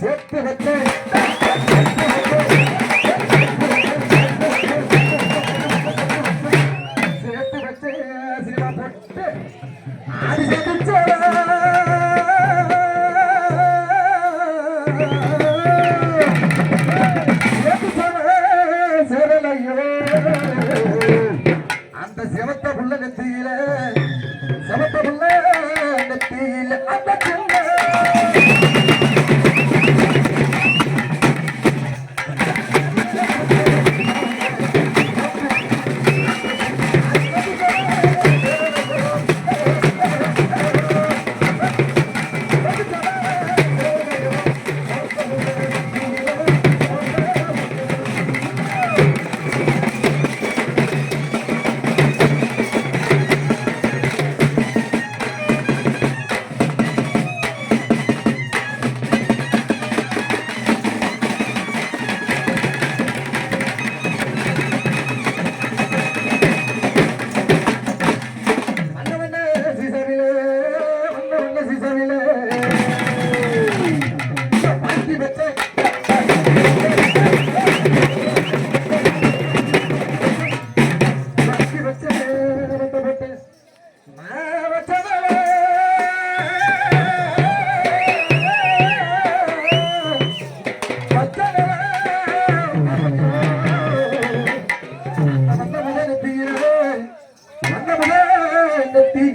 சேர்த்து வச்சேன் சேர்த்து வச்சேன் சினிமா போட்டு அது சேர்த்து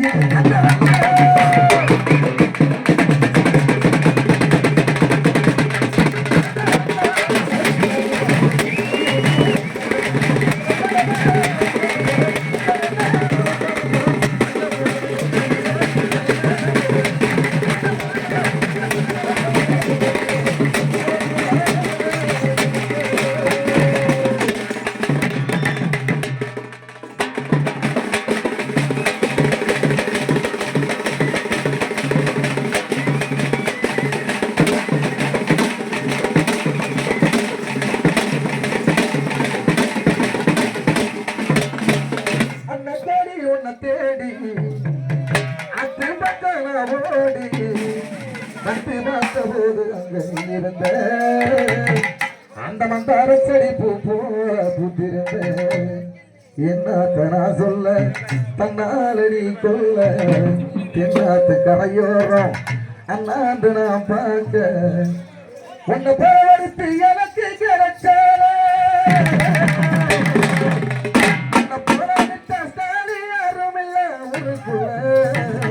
முதல் நெத்தியிலே, தேடி பட்டு நாத்த போது அங்கே இருந்த அந்த மந்தார செடி பூ பூத்திருந்த என்னாத்த நான் சொல்ல தன்னாலடி கொல்ல என்னாத்து கரையோரம் அண்ணாண்டு நான் பார்க்க உன்னை போவடித்து எனக்கு கிடைச்ச Thank you.